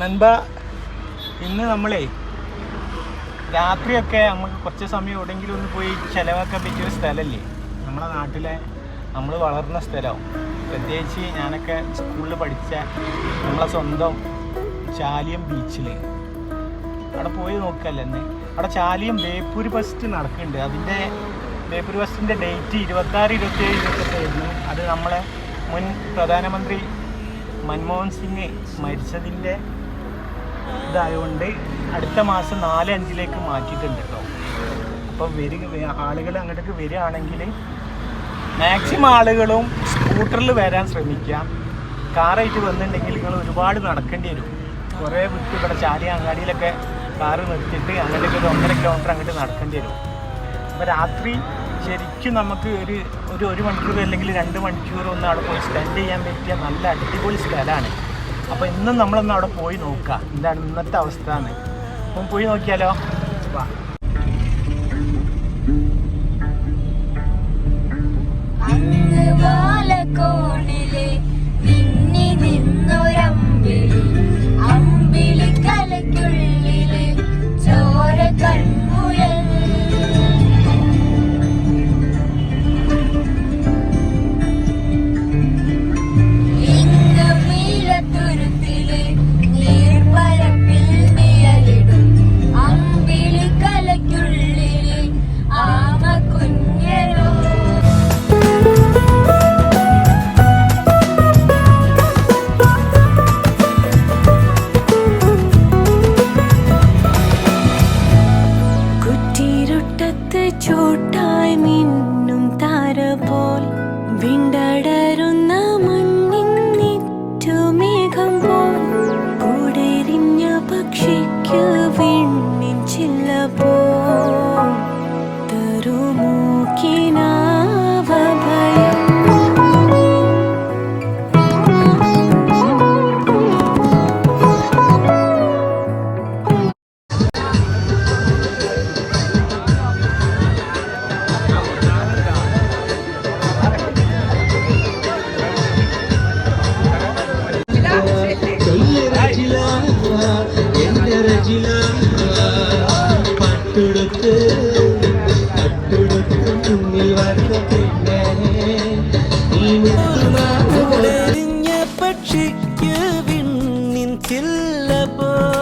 നൻപ ഇന്ന് നമ്മളേ രാത്രിയൊക്കെ നമുക്ക് കുറച്ച് സമയം എവിടെയെങ്കിലും ഒന്ന് പോയി ചിലവാക്കാൻ പറ്റിയൊരു സ്ഥലമല്ലേ നമ്മളെ നാട്ടിലെ നമ്മൾ വളർന്ന സ്ഥലമാവും പ്രത്യേകിച്ച് ഞാനൊക്കെ സ്കൂളിൽ പഠിച്ച നമ്മളെ സ്വന്തം ചാലിയം ബീച്ചിൽ അവിടെ പോയി നോക്കല്ലേ എന്ന് അവിടെ ചാലിയം ബേപ്പൂർ ഫസ്റ്റ് നടക്കുന്നുണ്ട്. അതിന്റെ ബേപ്പൂർ ഫസ്റ്റിന്റെ ഡേറ്റ് ഇരുപത്താറ് ഇരുപത്തേഴ് ഇരുപത്തെട്ടായിരുന്നു. അത് നമ്മളെ മുൻ പ്രധാനമന്ത്രി മൻമോഹൻ സിംഗ് മരിച്ചതിന്റെ ഇതായതുകൊണ്ട് അടുത്ത മാസം നാല് അഞ്ചിലേക്ക് മാറ്റിയിട്ടുണ്ട് കേട്ടോ അപ്പോൾ വരിക ആളുകൾ അങ്ങോട്ടേക്ക് വരികയാണെങ്കിൽ മാക്സിമം ആളുകളും സ്കൂട്ടറിൽ വരാൻ ശ്രമിക്കുക. കാറായിട്ട് വന്നിട്ടുണ്ടെങ്കിൽ നിങ്ങൾ ഒരുപാട് നടക്കേണ്ടി വരും. കുറേ വിട്ട് ഇവിടെ ചാലിയ അങ്ങാടിയിലൊക്കെ കാറ് നിർത്തിയിട്ട് അങ്ങോട്ടേക്ക് ഒരു ഒന്നര കിലോമീറ്റർ അങ്ങോട്ട് നടക്കേണ്ടി വരും. അപ്പോൾ രാത്രി ശരിക്കും നമുക്ക് ഒരു ഒരു ഒരു മണിക്കൂർ അല്ലെങ്കിൽ രണ്ട് മണിക്കൂർ ഒന്ന് അവിടെ പോയി സ്പെൻഡ് ചെയ്യാൻ പറ്റിയ നല്ല അടിപൊളി സ്ഥലമാണ്. അപ്പോൾ ഇന്നും നമ്മളൊന്ന് അവിടെ പോയി നോക്കുക. എന്താണ് ഇന്നത്തെ അവസ്ഥ എന്ന്. പോയി നോക്കിയാലോ? വാ. ചൂട്ടായി മിന്നും താര கில்ல போ.